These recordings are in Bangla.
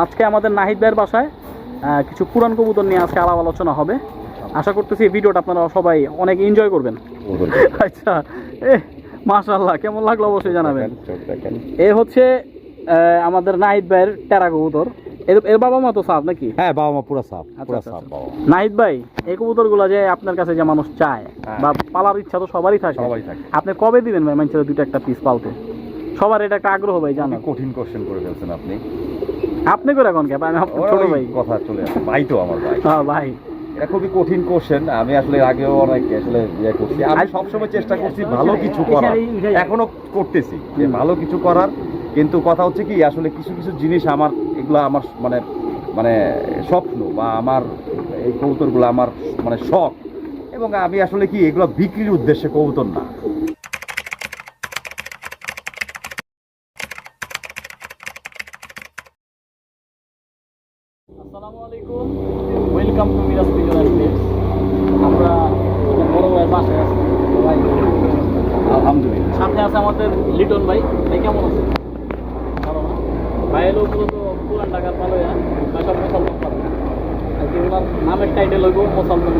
আজকে আমাদের নাহিদ ভাইয়ের বাসায় কিছু পুরান কবুতর নিয়ে আজকে আলাপ আলোচনা হবে। আশা করতেছি ভিডিওটা আপনারা সবাই অনেক এনজয় করবেন। আচ্ছা এ মাশাল্লাহ কেমন লাগল অবশ্যই জানাবেন। এ হচ্ছে আমাদের নাহিদ ভাইয়ের টেরা কবুতর। এর বাবা মা তো সাপ নাকি? হ্যাঁ বাবা মা পুরা সাপ আচ্ছা, পুরা আচ্ছা, সাপ আচ্ছা। বাবা নাহিদ ভাই এই কবুতরগুলো যে আপনার কাছে যে মানুষ চায় হ্যাঁ। বা পালার ইচ্ছা তো সবারই থাকে। সবাই থাকে। আপনি কবে দিবেন ভাই মানুষের দুটো একটা পিস পালতে? সবার এটা একটা আগ্রহ ভাই জানো খুবই কঠিন কোশ্চেন করে ফেলছেন আপনি। আপনি করে এখন কে? আমি ছোট ভাই। কথা চলে আসে। ভাই তো আমার ভাই। হ্যাঁ ভাই। এটা খুবই কঠিন কোশ্চেন আমি আসলে আগেও অনেক আসলে ইয়ে করছি। আমি সবসময় চেষ্টা করছি ভালো কিছু করার। এখনও করতেছি যে ভালো কিছু করার। কিন্তু কথা হচ্ছে কি আসলে কিছু কিছু জিনিস আমার এগুলো আমার মানে মানে স্বপ্ন বা আমার এই কবুতরগুলো আমার মানে শখ। এবং আমি আসলে কি এগুলো বিক্রির উদ্দেশ্যে কবুতর না। আসসালামু আলাইকুম ওয়েলকাম টু মিরাজ পিজন আমরা বড় ভাইয়ের বাসায় আছি ভাই আলহামদুলিল্লাহ সামনে আছে আমাদের লিটন ভাই ভাই কেমন আছে ভাই এলো মূলত পুরান ঢাকার ভালো হ্যাঁ সব মুসলমান পারে আর কি ওনার নামের টাইটেল হইব মুসলমান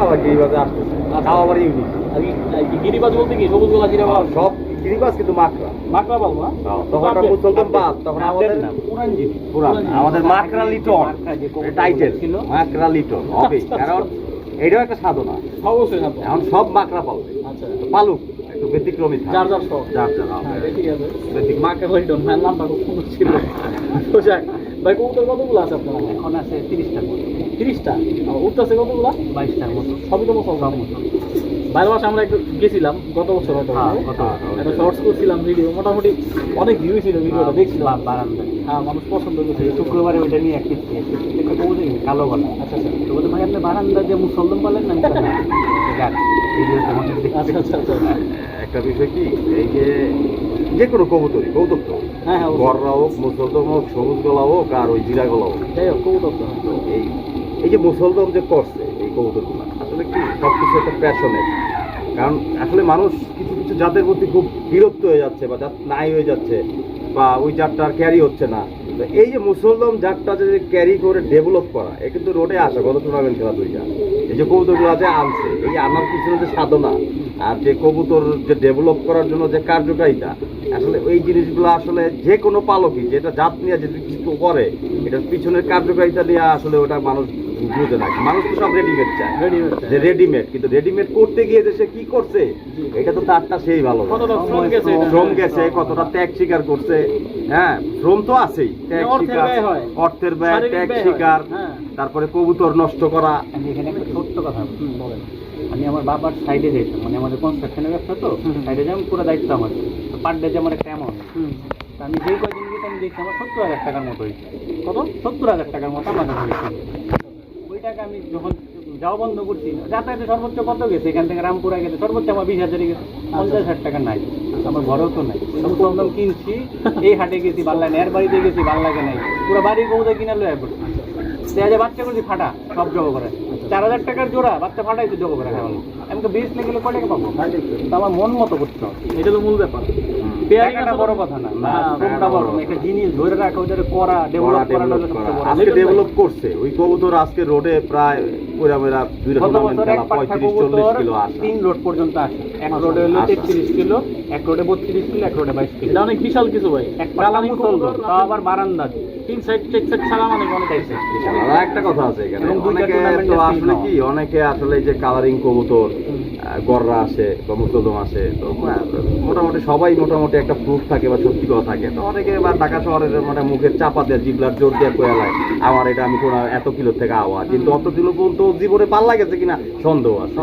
আবার গিরিবাজে আসতেছে তাও আবার ইউনিক আর কি- আর গিরিবাজ বলতে কি সবুজ গোলা গিরিবাজ সব গিরিবাজ কিন্তু মাকড়া। মাকড়া পাবো হ্যাঁ? তখন মুসলমান বাদ তখন আমাদের পুরান জিনিস পুরান আমাদের মাকড়া লিটন। টাইটেল ছিল। মাকড়া লিটন হবে। কারণ এটাও একটা সাধনা। অবশ্যই এখন সব মাকড়া পালবে আচ্ছা। পালুক একটু ব্যতিক্রমী। যার যার শখ যার যার হ্যাঁ, হ্যাঁ, ঠিক আছে। ব্যতিক্রম। মাকে লিটন ভাইয়ের নামটা খুব ছিল। তো যাক ভাই কবুতর কতগুলো আছে আপনার এখন আছে তিরিশটা? তিরিশটা উঠতেছে কতগুলো? বাইশটার মতো। সবই তো মুসলমান বাইরের বাসা আমরা একটু গেছিলাম গত বছর হয়তো হ্যাঁ, হ্যাঁ। একটা শর্টস করছিলাম ভিডিও মোটামুটি অনেক ভিউ ছিল ভিডিওটা দেখছিলাম। হ্যাঁ মানুষ পছন্দ করছে শুক্রবারে ওইটা নিয়ে একটি কালো গলা। আচ্ছা আচ্ছা। তো বলতে ভাই আপনি বারান্দা দিয়ে মুসলমান পালেন না "হ্যাঁ।" আচ্ছা আচ্ছা আচ্ছা। একটা বিষয় কি এই যে যে কোনো কবুতরই কৌতুক তো। হ্যাঁ হ্যাঁ গররা হোক মুসলদম হোক সবুজ গলা হোক আর ওই জিরা গলা হোক। কবুতর তো। এই এই যে মুসলদম যে করছে এই কবুতরগুলো আসলে কি সব কিছু একটা প্যাশনের কারণ আসলে মানুষ কিছু কিছু জাতের প্রতি খুব বিরক্ত হয়ে যাচ্ছে বা জাত নাই হয়ে যাচ্ছে বা ওই জাতটা আর ক্যারি হচ্ছে না। তো এই যে মুসলদম জাতটা যে ক্যারি করে ডেভেলপ করা, এ কিন্তু রোডে আসে গত টুর্নামেন্ট খেলা দুইটা। এই যে কবুতরগুলো যে আনছে, এই আনার পিছনে যে সাধনা আর যে কবুতর যে ডেভেলপ করার জন্য যে কার্যকারিতা, আসলে ওই জিনিসগুলো আসলে যে কোনো পালকই, যেটা জাত নিয়ে যদি কিছু করে, এটার পিছনের কার্যকারিতা নিয়ে আসলে ওটা মানুষ বুঝে না। মানুষ তো সব রেডিমেড চায়। যে রেডিমেড কিন্তু রেডিমেড করতে গিয়ে যে সে কি করছে এটা তো তারটা সেই ভালো শ্রম গেছে এটা? শ্রম গেছে কতটা ত্যাগ স্বীকার করছে। হ্যাঁ শ্রম তো আছেই ত্যাগ অর্থের স্বীকার হয়। অর্থের ব্যয় ত্যাগ স্বীকার হ্যাঁ। তারপরে কবুতর নষ্ট করা। আমি এখানে একটা ছোট্ট কথা বলেন। আমি আমার বাবার সাইডে যেতাম। মানে আমাদের কনস্ট্রাকশনের ব্যবসা তো। সাইডে যেমন পুরো দায়িত্ব আমার। পার ডে যে আমার একটা অ্যামাউন্ট আমি যেই কয়দিন গেছি আমি দেখছি আমার সত্তর হাজার টাকার মতো হয়েছে। কত? সত্তর হাজার টাকার মতো আমাদের হয়েছে। টাকা আমি যখন যাওয়া বন্ধ করছি যাতায়াতে সর্বোচ্চ কত গেছে? এখান থেকে রামপুরা গেছে সর্বোচ্চ আমার বিশ হাজারে গেছে। পঞ্চাশ হাজার টাকা নাই। আমার ঘরেও তো নাই। মুসলদম কিনছি এই হাটে গেছি বাল্লা নেয়ার বাড়িতে গেছি বাল্লাকে নাই। পুরো বাড়ির কবুতর কিনে লয়ে পড়ছি সে আজ বাচ্চা করছি ফাটা সব জগো করে। চার হাজার টাকার জোড়া বাচ্চা ফাটাই তো জগো করে খাওয়ালো। আমি তো বিশ লেগে কয় টাকা পাবো? তো আমার মন মতো করতে হবে। এটা তো মূল ব্যাপার। টাকাটা বড় কথা না। না বড় একটা জিনিস ধরে রাখা ওদের করা ডেভেলপ আজকে করছে। ওই কবুতর আজকে রোডে প্রায় মেরা দুই খেলা কিলো আসা তিন রোড পর্যন্ত আসে। এক রোডে হলো কিলো এক রোডে বত্রিশ কিলো এক রোডে বাইশ কিলো। এটা অনেক বিশাল কিছু ভাই। এক পাট্টা কালারিং তাও আবার বারান্দা তিন সাইড চেক সাইড ছাড়া মানে অনেক আছে। একটা কথা আছে এখানে। অনেকে তো আসলে কি? অনেকে আসলে যে কালারিং কবুতর গররা আসে বা মুসলদম আসে তো মোটামুটি সবাই মোটামুটি একটা প্রুফ থাকে বা সত্যি কথা থাকে। তো অনেকে বা ঢাকা শহরের মানে মুখের চাপা দেয় জিবলার জোর দিয়ে কয়ে লায় আমার এটা আমি কোনো এত কিলো থেকে আওয়া কিন্তু অত কিলো পর্যন্ত জীবনে পাল্লা গেছে কিনা? সন্দেহ আছে।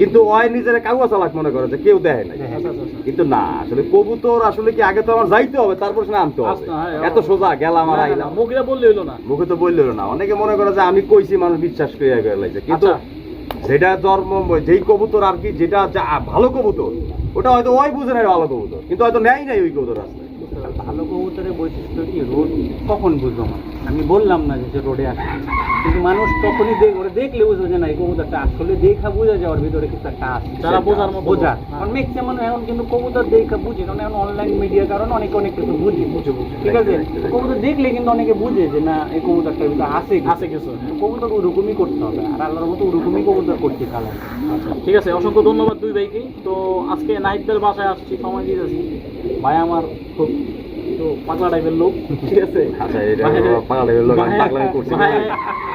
কিন্তু ওয় নিজের কাউয়া চালাক মনে করে যে কেউ দেয় নাই। আচ্ছা আচ্ছা আচ্ছা। কিন্তু না আসলে কবুতর আসলে কি আগে তো আমার যাইতে হবে তারপর সে আনতে হবে। এত সোজা গেলাম আর না, না, না, আইলাম মুখে বললে হইল না। মুখে তো বলল না। অনেকে মনে করে যে আমি কইছি মানুষ বিশ্বাস করে গেছে কিন্তু আচ্ছা। যেটা জন্ম যেই কবুতর আর কি, যেটা ভালো কবুতর, ওটা হয়তো ওই বুঝে নেয় ভালো কবুতর, কিন্তু হয়তো নেয় নাই ওই কবুতর রাস্তায়। ভালো কবুতরের বৈশিষ্ট্য কি? রোদ কখন বুঝব আমার? আমি বললাম না যে রোডে আসে কিন্তু মানুষ তখনই দেখ ওরা দেখলে বুঝবে যে না এই কবুতরটা আসলে দেখা বোঝা যাওয়ার ভিতরে কিছু একটা আছে যারা বোঝার মতো বোঝা। হ্যাঁ। কারণ ম্যাক্সিমাম এখন কিন্তু কবুতর দেখা বুঝে কারণ এখন অনলাইন মিডিয়ার কারণে অনেকে অনেক কিছু বুঝে। বুঝে বুঝে। ঠিক আছে? কবুতর দেখলে কিন্তু অনেকে বুঝে যে না এই কবুতরটার ভিতরে আছে কিছু। আছে কিছু কবুতর ওরকমই করতে হবে। আর আল্লাহর মতো ওরকমই কবুতর করতে কালার আচ্ছা ঠিক আছে অসংখ্য ধন্যবাদ দুই ভাইকে। তো আজকে নাহিদদের বাসায় আসছি সময় দিয়ে দিয়েছি ভাই আমার খুব একটু পাগলা টাইপের লোক ঠিক আছে? আচ্ছা এটা পাগলা টাইপের লোক, পাগলামি করছি।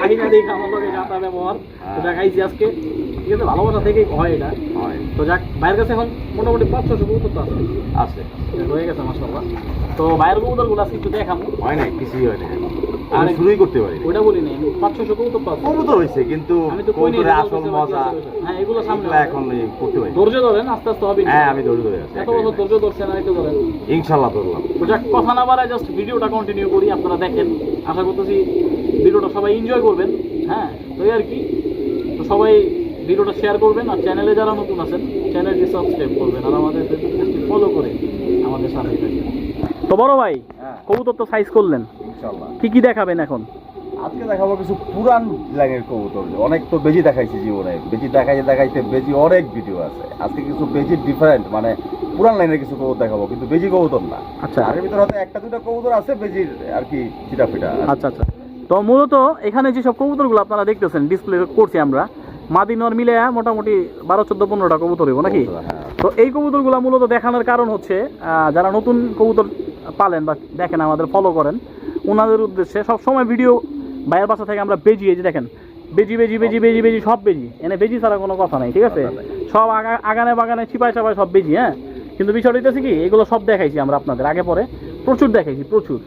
আহিনা দেখে আমার লোকে যাতা ব্যবহার। তো দেখাইছি আজকে। ঠিক আছে ভালোবাসা থেকেই হয় এটা। হয়, তো যাক ভাইয়ের কাছে এখন মোটামুটি পাঁচ ছশো কবুতর তো আছে। আছে। রয়ে গেছে মাসাল্লাহ তো ভাইয়ের কবুতরগুলো আজকে একটু দেখাবো। হয় না কিছুই হয় না আর- আমি শুরুই করতে পারি ওইটা বলি নাই পাঁচ ছশো কবুতর তো আছে কবুতর হয়েছে কিন্তু আমি তো কই কবুতরের আসল মজা। হ্যাঁ এগুলো সামনে এখন করতে পারি ধৈর্য ধরেন আস্তে আস্তে হবে। হ্যাঁ আমি ধরে ধরে আছি এত বছর ধৈর্য ধরছেন আর একটু ধরেন। ইনশাল্লাহ ধরলাম। তো যাক কথা না বাড়ায় জাস্ট ভিডিওটা কন্টিনিউ করি আপনারা দেখেন। আশা করতেছি ভিডিওটা সবাই এনজয় করবেন হ্যাঁ? তো আর কি তো সবাই ভিডিওটা শেয়ার করবেন আর চ্যানেলে যারা নতুন আছেন চ্যানেলটি সাবস্ক্রাইব করবেন আর আমাদের ফেসবুক ফলো করে আমাদের সাথে থাকবেন। তো বড় ভাই হ্যাঁ। কবুতর তো সাইজ করলেন। ইনশাল্লাহ কি কি দেখাবেন এখন? আজকে দেখাবো কিছু পুরান লাইনের কবুতর। অনেক তো বেজি দেখাইছি জীবনে। বেজি দেখাইতে দেখাইতে বেজি অনেক ভিডিও আছে। আজকে কিছু বেজি ডিফারেন্ট মানে পুরান লাইনের কিছু কবুতর দেখাবো কিন্তু বেজি কবুতর না। আচ্ছা। তার ভিতরে হয়তো একটা দুটো কবুতর আছে বেজির আর কি চিটা ফিটা আচ্ছা আচ্ছা। তো মূলত এখানে যেসব কবুতরগুলো আপনারা দেখতেছেন ডিসপ্লে করছি আমরা মাদিনর মিলে মোটামুটি বারো চোদ্দ পনেরোটা কবুতর হইব নাকি? হ্যাঁ। তো এই কবুতরগুলো মূলত দেখানোর কারণ হচ্ছে আহ, যারা নতুন কবুতর পালেন বা দেখেন আমাদের ফলো করেন ওনাদের উদ্দেশ্যে সব সময় ভিডিও বাইরের বাসা থেকে আমরা বেজি এই যে দেখেন বেজি বেজি বেজি বেজি বেজি সব বেজি। এনে বেজি ছাড়া কোনো কথা নাই ঠিক আছে? সব আগানে বাগানে চিপায় চাপায় সব বেজি হ্যাঁ? কিন্তু বিষয়টা হইতেছে কি এগুলো সব দেখাইছি আমরা আপনাদের আগে পরে। প্রচুর দেখাইছি প্রচুর।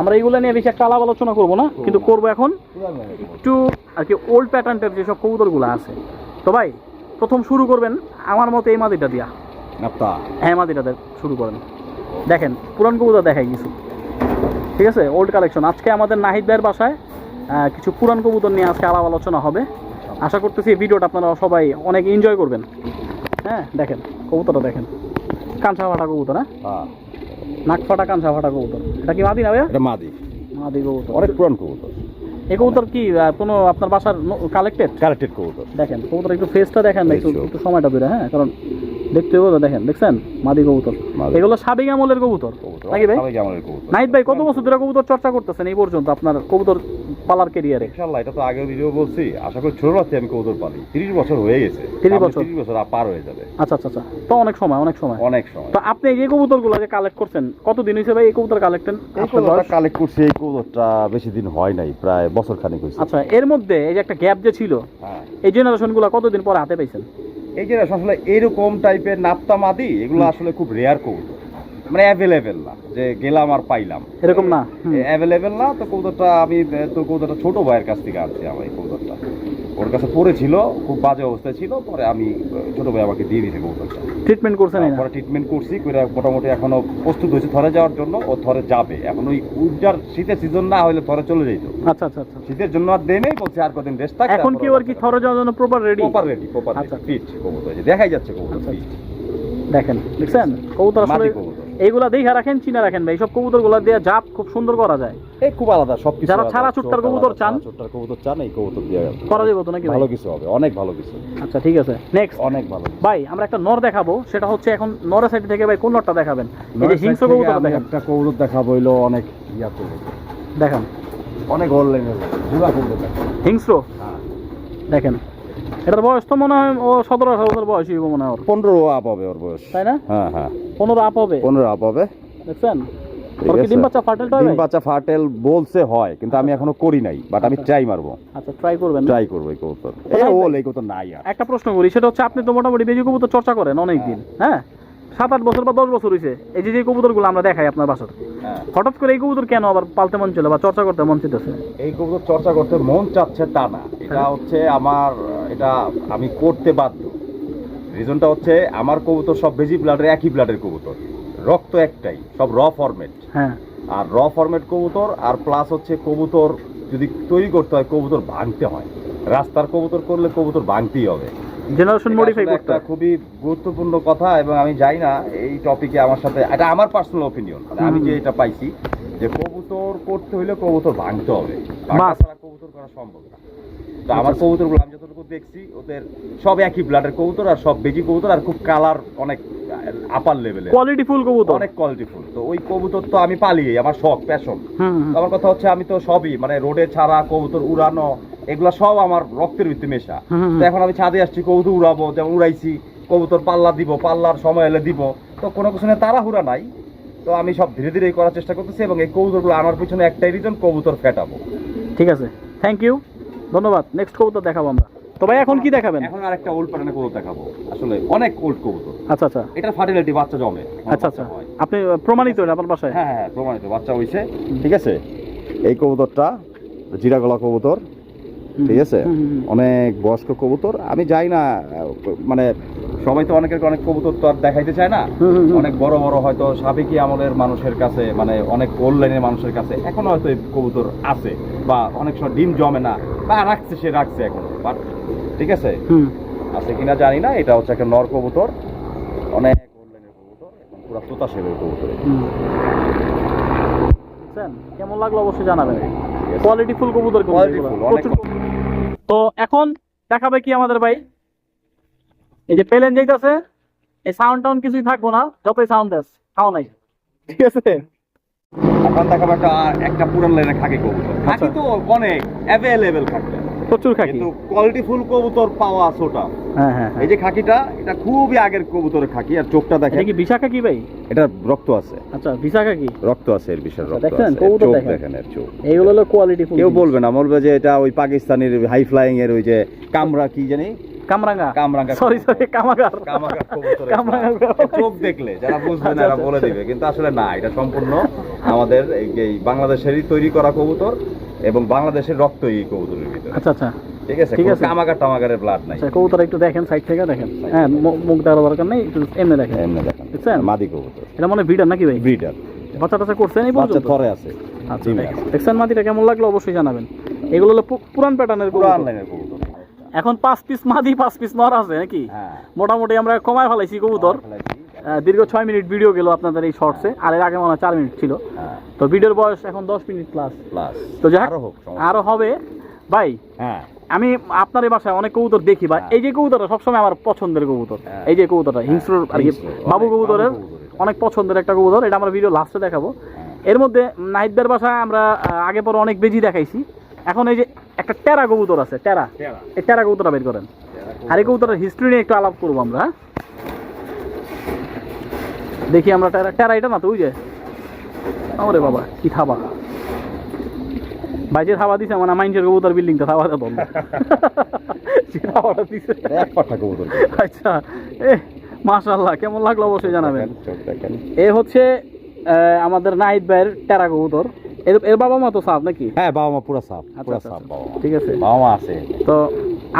আমরা এইগুলো নিয়ে বেশি একটা আলাপ আলোচনা করব না কিন্তু করব এখন। একটু আর কি ওল্ড প্যাটার্নটার যেসব কবুতরগুলো আছে। তো ভাই প্রথম শুরু করবেন আমার মতে এই মাদিটা দিয়া। হ্যাঁ মাদিটাতে শুরু করেন। দেখেন পুরান কবুতর দেখাই কিছু। ঠিক আছে? ওল্ড কালেকশন আজকে আমাদের নাহিদ ভাইয়ের বাসায় কিছু পুরান কবুতর নিয়ে আজকে আলাপ আলোচনা হবে। আশা করতেছি এই ভিডিওটা আপনারা সবাই অনেক এনজয় করবেন। হ্যাঁ দেখেন কবুতরটা দেখেন। কাঁচা ফাটা কবুতর হ্যাঁ? হ্যাঁ। নাক ফাটা কাঁচা ফাটা কবুতর। এটা কি মাদি না ভাইয়া? এটা মাদি। মাদি কবুতর। অনেক পুরান কবুতর। এই কবুতর কি কোনো আপনার বাসার কালেক্টেড কালেক্টেড কবুতর। দেখেন কবুতর একটু ফেসটা দেখেন একটু একটু সময়টা ধরে হ্যাঁ? কারণ দেখতে হবে দেখেন দেখছেন? মাদি কবুতর। এগুলো সাবেক আমলের কবুতর নাকি ভাই? সবাই আমাদের কবুতর। নাইট ভাই কত বছর ধরে কবুতর চর্চা করতেছেন এই পর্যন্ত আপনার কবুতর পালার কেরিয়ারে ইনশাল্লাহ এটা তো আগেও ভিডিও বলছি। আশা করি ছোটবেলাতে আমি কবুতর পালি। তিরিশ বছর হয়ে গেছে। 30 বছর? 30 বছর পার হয়ে যাবে। আচ্ছা আচ্ছা আচ্ছা। তো অনেক সময় অনেক সময়। অনেক সময়। তো আপনি এই কবুতরগুলো যে কালেক্ট করছেন? কতদিন হয়েছে ভাই এই কবুতর কালেক্টেন কবুতরটা কালেক্ট করছি এই কবুতরটা বেশি দিন হয় নাই প্রায় বছর খানেক হয়েছে। আচ্ছা এর মধ্যে এই যে একটা গ্যাপ যে ছিল হ্যাঁ। এই জেনারেশনগুলো কতদিন পরে হাতে পাইছেন? এই যে আসলে এরকম টাইপের নাপ্তা মাদি এগুলো আসলে খুব রেয়ার কবুতর মানে অ্যাভেলেবেল না যে গেলাম আর পাইলাম। এরকম না অ্যাভেলেবেল না তো কবুতরটা আমি তো কবুতরটা ছোট ভাইয়ের কাছ থেকে আনছি আমার এই কবুতরটা ওর কাছে পড়েছিল খুব বাজে অবস্থায় ছিল পরে আমি ছোট ভাই আমাকে দিয়ে দিয়েছে কবুতরটা ট্রিটমেন্ট করছেন পরে ট্রিটমেন্ট করছি করে মোটামুটি এখনও প্রস্তুত হয়েছে থরে যাওয়ার জন্য ও থরে যাবে। এখন ওই উইন্টার শীতের সিজন না হলে থরে চলে যাইতো। আচ্ছা আচ্ছা আচ্ছা। শীতের জন্য আর দেয় নেই বলছে আর কদিন রেস্ট থাক এখন কি ওর কি থরে যাওয়ার জন্য proper ready proper ready proper আচ্ছা। ফিট কবুতর দেখাই যাচ্ছে কবুতর আচ্ছা, fit। দেখেন দেখছেন? কবুতর আসলে এইগুলা দেখা রাখেন চিনা রাখেন ভাই। সব কবুতরগুলা দিয়ে জাত খুব সুন্দর করা যায়। এই খুব আলাদা সব কিছু যারা ছাড়া চুট্টার কবুতর চান? চুট্টার কবুতর চান এই কবুতর দিয়ে করা যাবে তো নাকি ভালো কিছু হবে অনেক ভালো কিছু। আচ্ছা ঠিক আছে। নেক্সট অনেক ভালো ভাই আমরা একটা নর দেখাবো সেটা হচ্ছে এখন নরের সাইড থেকে ভাই কোন নরটা দেখাবেন? এই যে হিংস্র কবুতর দেখেন। একটা কবুতর দেখাবো হইল অনেক ইয়া করব দেখেন। অনেক অনলাইনে ঘুরা কবুতর হিংস্র? হ্যাঁ। দেখেন। এটার বয়স তো মনে হয় ও সতেরো আঠারো বছর বয়স হইব মনে হয় ওর। পনেরো আপ হবে ওর বয়স। তাই না? হ্যাঁ হ্যাঁ। পনেরো আপ হবে। পনেরো আপ হবে। দেখছেন। ডিম বাচ্চা ফাটেলটা ডিম বাচ্চা ফাটেল বলছে হয় কিন্তু আমি এখনও করি নাই বাট আমি আচ্ছা। ট্রাই মারবো। আচ্ছা ট্রাই করবেন ট্রাই করব এই কবুতর। এই ওল এই কবুতর নাই আর। একটা প্রশ্ন করি সেটা হচ্ছে আপনি তো মোটামুটি বেজি কবুতর চর্চা করেন অনেক দিন হ্যাঁ? সাত আট বছর বা দশ বছর হয়েছে এই যে যে কবুতরগুলো আমরা দেখাই আপনার বাসার হ্যাঁ। হঠাৎ করে এই কবুতর কেন আবার পালতে মন ছিল বা চর্চা করতে মন চিতেছে এই কবুতর চর্চা করতে মন চাচ্ছে তা না। এটা হচ্ছে আমার এটা আমি করতে বাধ্য। রিজনটা হচ্ছে আমার কবুতর সব বেজি ব্লাডের একই ব্লাডের কবুতর। রক্ত একটাই সব র ফরম্যাট হ্যাঁ। আর র ফরম্যাট কবুতর আর প্লাস হচ্ছে কবুতর যদি তৈরি করতে হয় কবুতর ভাঙতে হয়। রাস্তার কবুতর করলে কবুতর ভাঙতেই হবে। জেনারেশন মডিফাই করতে একটা খুবই গুরুত্বপূর্ণ কথা এবং আমি যাই না এই টপিকে আমার সাথে এটা আমার পার্সোনাল অপিনিয়ন আমি যে এটা পাইছি যে কবুতর করতে হইলে কবুতর ভাঙতে হবে। বাহ। কবুতর করা সম্ভব না। তো আমার কবুতরগুলো আমি যতটুকু দেখছি ওদের সব একই ব্লাডের কবুতর আর সব বেজি কবুতর আর খুব কালার অনেক আপার লেভেলে কোয়ালিটি ফুল কবুতর? অনেক কোয়ালিটিফুল তো ওই কবুতর তো আমি পালিয়ে আমার শখ প্যাশন। আমার কথা হচ্ছে আমি তো সবই মানে রোডে ছাড়া কবুতর উড়ানো এগুলো সব আমার রক্তের ভিত্তি মেশা। তো এখন আমি ছাদে আসছি কবুতর উড়াবো যেমন উড়াইছি কবুতর পাল্লা দিব পাল্লার সময় এলে দিব। তো কোনো কিছু নিয়ে তাড়াহুড়া নাই। তো আমি সব ধীরে ধীরে করার চেষ্টা করতেছি এবং এই কবুতরগুলো আনার পিছনে একটাই রিজন কবুতর ফেটাবো। ঠিক আছে। থ্যাংক ইউ ধন্যবাদ। নেক্সট কবুতর দেখাবো আমরা। তো ভাই এখন কি দেখাবেন? এখন আর একটা ওল্ড প্যাটার্নের কবুতর দেখাবো। আসলে অনেক ওল্ড কবুতর। আচ্ছা আচ্ছা। এটা ফার্টিলিটি বাচ্চা জমে। আচ্ছা আচ্ছা। আপনি প্রমাণিত আপনার বাসায়? হ্যাঁ হ্যাঁ প্রমাণিত। বাচ্চা হইছে। ঠিক আছে? এই কবুতরটা জিরা গলা কবুতর। ঠিক আছে। অনেক বয়স্ক কবুতর। আমি যাই না মানে সবাই তো অনেকের অনেক কবুতর তো আর দেখাইতে চায় না। অনেক বড় বড় হয়তো সাবেকি আমলের মানুষের কাছে মানে অনেক ওল্ড লাইনের মানুষের কাছে এখনও হয়তো এই কবুতর আছে বা অনেক সময় ডিম জমে না বা রাখছে সে রাখছে এখনও বাট ঠিক আছে? আছে কিনা জানি না এটা হচ্ছে একটা নর কবুতর। অনেক ওল্ড লাইনের কবুতর পুরো তোতা শেপের কবুতর কেমন লাগল অবশ্যই জানাবেন। কোয়ালিটি ফুল কবুতর full, অনেক প্রচুর। তো এখন দেখাবে কি আমাদের ভাই? এই যে পেলেন যেতেছে এই সাউন্ড টাউন কিছুই থাকব না যতই সাউন্ড দেস খাও নাই। ঠিক আছে। এখন দেখাবো একটা একটা পুরান লাইনের খাকি কবুতর। খাকি তো অনেক অ্যাভেলেবেল খাকি। প্রচুর খাকি। কিন্তু কোয়ালিটি ফুল কবুতর পাওয়া ছোটা হ্যাঁ হ্যাঁ হ্যাঁ। এই যে খাকিটা এটা খুবই আগের কবুতরের খাকি আর চোখটা দেখেন। এটা কি বিশাখা কি ভাই? এটা রক্ত আছে। আচ্ছা বিশাখা কি রক্ত আছে এর বিশাল রক্ত? আছে। চোখ দেখেন। এর চোখ। এইগুলো হলো কোয়ালিটি ফুল কেউ বলবে না বলবে যে এটা ওই পাকিস্তানের হাই ফ্লাইং এর ওই যে কামরা কি জানি? কামরাঙ্গা। কামরাঙ্গা সরি সরি কামাগার। কামাগার কবুতরের চোখ দেখলে যারা বুঝবে না আচ্ছা, আচ্ছা, বলে আচ্ছা। দিবে। কিন্তু আসলে না এটা সম্পূর্ণ আমাদের এই বাংলাদেশেরই তৈরি করা কবুতর। এবং বাংলাদেশের রক্ত এই কবুতরের ভিতরে। আচ্ছা আচ্ছা। ঠিক আছে? ঠিক আছে। কামাগার টামাগারের ব্লাড নাই। আচ্ছা কবুতর একটু দেখেন সাইড থেকে দেখেন। হ্যাঁ মুখ দেওয়ার দরকার নেই একটু এমনি দেখেন। এমনি দেখেন। দেখছেন? মাদি কবুতর। এটা মনে ভিডার নাকি ভাই? ব্রিডার বাচ্চা টাচ্চা করছেন এই পর্যন্ত? থরে আছে। আচ্ছা। দেখছেন মাটিটা কেমন লাগল? অবশ্যই জানাবেন। এগুলো হলো পুরান প্যাটার্নের পুরো কবুতর। অনলাইনের কবুতর। এখন পাঁচ পিস মাদি পাঁচ পিস নর আছে নাকি? হ্যাঁ। মোটামুটি আমরা কমায় ফেলাইছি কবুতর। দীর্ঘ ছয় মিনিট ভিডিও গেল আপনাদের এই শর্টসে আর এর আগে মনে হয় চার মিনিট ছিল। হ্যাঁ। তো ভিডিওর বয়স এখন দশ মিনিট প্লাস প্লাস তো যাই হোক সমস্যা। আরও হবে। ভাই হ্যাঁ। আমি আপনার এই বাসায় অনেক কবুতর দেখি বা হ্যাঁ। এই যে কবুতরটা সবসময় আমার পছন্দের কবুতর। হ্যাঁ। এই যে কবুতরটা হিংস্র আর কি বাবু কবুতরের। অনেক পছন্দের একটা কবুতর। এটা আমরা ভিডিও লাস্টে দেখাবো। এর মধ্যে নাহিদদের বাসায় আমরা আগে পরে অনেক বেজি দেখাইছি। এখন এই যে একটা টেরা কবুতর আছে টেরা। এই টেরা কবুতরটা বের করেন। আর এই কবুতরের হিস্ট্রি নিয়ে একটু আলাপ করব আমরা? দেখি আমরা টেরা টেরা এটা না তো ওই যে। ওরে বাবা কি থাবা। ভাই যে থাবা দিছে মানে মাইন্সের কবুতর বিল্ডিংটা থাবা দেবো যে থাবাটা দিছে। এক পাঠা কবুতর আচ্ছা এ মাশাল্লাহ কেমন লাগল অবশ্যই জানাবেন। এ হচ্ছে আহ, আমাদের নাহিদ ভাইয়ের টেরা কবুতর। এর এর বাবা মা তো সাপ নাকি? হ্যাঁ বাবা মা পুরা সাপ আচ্ছা, পুরা আচ্ছা, সাপ আচ্ছা। বাবা ঠিক আছে। বাবা মা আছে। তো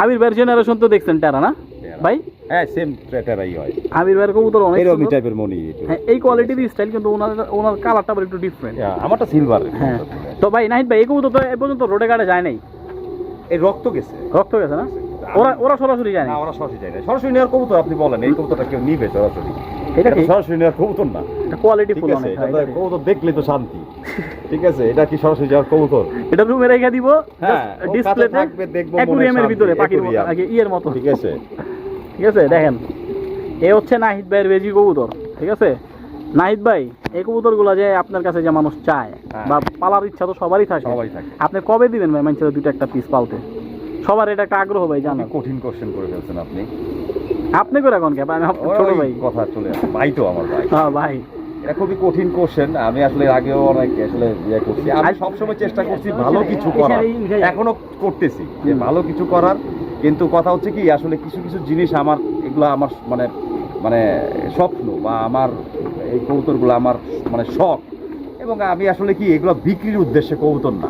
আবির ভাইয়ের জেনারেশন তো দেখছেন টেরা না? ভাই? হ্যাঁ সেম ট্রেটারাই হয়। আবির ভাইয়ের কবুতর অনেক সুন্দর। টাইপের মনি হ্যাঁ এই কোয়ালিটির স্টাইল কিন্তু ওনার ওনার কালারটা আবার একটু ডিফারেন্ট হ্যাঁ, আমারটা সিলভার হ্যাঁ। তো ভাই নাহিদ ভাই এই কবুতর তো এ পর্যন্ত রোডে গাড়ে যায় নাই? এই রক্ত গেছে। রক্ত গেছে না? ওরা ওরা সরাসরি যায় না ওরা সরাসরি যায় না সরাসরি নেওয়ার কবুতর আপনি বলেন এই কবুতরটা কেউ নিবে সরাসরি? এটা সরাসরি নেওয়ার কবুতর না। কোয়ালিটি ফুল অনেক। কবুতর দেখলে তো শান্তি। ঠিক আছে এটা কি সরাসরি যাওয়ার কবুতর? এটা রুমে রেখে দিব হ্যাঁ, ডিসপ্লেতে থাকবে, দেখব অ্যাকুরিয়ামের ভিতরে পাখির মতো আগে ইয়ের মতো। ঠিক আছে। ঠিক আছে দেখেন এ হচ্ছে নাহিদ ভাইয়ের বেজি কবুতর ঠিক আছে? নাহিদ ভাই এই কবুতরগুলো যে আপনার কাছে যে মানুষ চায় হ্যাঁ। বা পালার ইচ্ছা তো সবারই থাকে। আপনি কবে দিবেন ভাই মানুষের দুটো একটা পিস পালতে? সবার এটা একটা আগ্রহ ভাই জানো কঠিন কোশ্চেন করে ফেলছেন আপনি। আপনি করে এখন কে? আমি ছোট ভাই। কথা চলে আসে। ভাই তো আমার ভাই। হ্যাঁ ভাই। এটা খুবই কঠিন কোশ্চেন আমি আসলে আগেও অনেক আসলে ইয়ে করছি। আমি সবসময় চেষ্টা করছি ভালো কিছু করার। এখনও করতেছি যে ভালো কিছু করার। কিন্তু কথা হচ্ছে কি আসলে কিছু কিছু জিনিস আমার এগুলো আমার মানে মানে স্বপ্ন বা আমার এই কবুতরগুলো আমার মানে শখ। এবং আমি আসলে কি এগুলো বিক্রির উদ্দেশ্যে কবুতর না।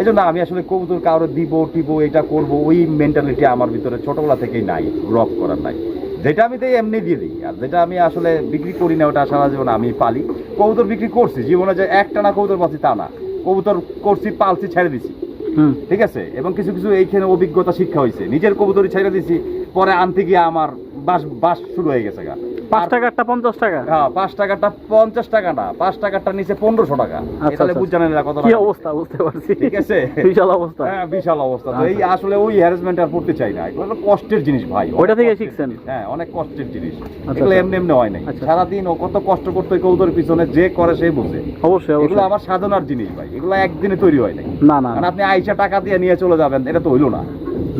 এই জন্য আমি আসলে কবুতর কারও দিব টিব এটা করব ওই মেন্টালিটি আমার ভিতরে ছোটবেলা থেকেই নাই রব করার নাই। যেটা আমি তাই এমনি দিয়ে দিই আর যেটা আমি আসলে বিক্রি করি না ওটা সারা জীবন আমি পালি। কবুতর বিক্রি করছি জীবনে যে একটা না কবুতর পাচ্ছি তা না। কবুতর করছি পালছি ছেড়ে দিছি। হুম। ঠিক আছে? এবং কিছু কিছু এইখানে অভিজ্ঞতা শিক্ষা হয়েছে। নিজের কবুতরই ছেড়ে দিছি পরে আনতে গিয়ে আমার বাস বাস শুরু হয়ে গেছে গা। পাঁচ টাকারটা পঞ্চাশ টাকা? হ্যাঁ পাঁচ টাকাটা পঞ্চাশ টাকা না পাঁচ টাকাটার নিচে পনেরোশো টাকা। আচ্ছা, তাহলে আচ্ছা। বুঝ জানেন না কত কি অবস্থা বুঝতে পারছি। ঠিক আছে? বিশাল অবস্থা। হ্যাঁ বিশাল অবস্থা। তো এই আচ্ছা। আসলে ওই হ্যারাসমেন্ট আর করতে চাই না। এগুলো কষ্টের জিনিস ভাই থেকে শিখছেন? হ্যাঁ অনেক কষ্টের জিনিস। এগুলো। এমনি এমনি হয় নাই। সারাদিন ও কত কষ্ট করতে কৌতর পিছনে যে করে সে বুঝে। অবশ্যই এগুলো আমার সাধনার জিনিস ভাই। এগুলো একদিনে তৈরি হয় নাই। না না আপনি আইসা টাকা দিয়ে নিয়ে চলে যাবেন এটা তো হইল না।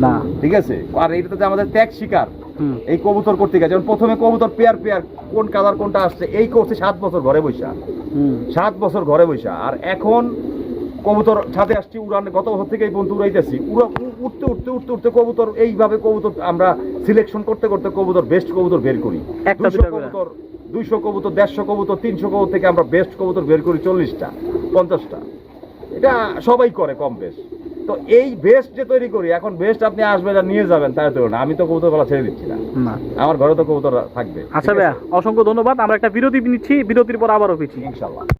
না। ঠিক আছে? আর এটা যে আমাদের ত্যাগ শিকার। এই কবুতর করতে গেছে যেমন প্রথমে কবুতর পেয়ার পেয়ার কোন কালার কোনটা আসছে এই করছে সাত বছর ঘরে বৈশা। সাত বছর ঘরে বৈশা। আর এখন কবুতর ছাদে আসছি উড়ান গত বছর থেকে এই বন্ধু উড়াইতেছি। উড়া উঠতে উঠতে উঠতে উঠতে কবুতর এইভাবে কবুতর আমরা সিলেকশন করতে করতে কবুতর বেস্ট কবুতর বের করি। 200 কবুতর দুইশো কবুতর দেড়শো কবুতর তিনশো কবুতর থেকে আমরা বেস্ট কবুতর বের করি চল্লিশটা পঞ্চাশটা। এটা সবাই করে কম বেশ। তো এই বেস্ট যে তৈরি করি এখন বেস্ট আপনি আসবেন আর নিয়ে যাবেন তাই তো না আমি তো কবুতর বলা ছেড়ে দিচ্ছি না। না। আমার ঘরে তো কবুতর থাকবে। আচ্ছা ভাইয়া অসংখ্য ধন্যবাদ। আমরা একটা বিরতি নিচ্ছি বিরতির পর আবারও ফিরছি। ইনশাল্লাহ।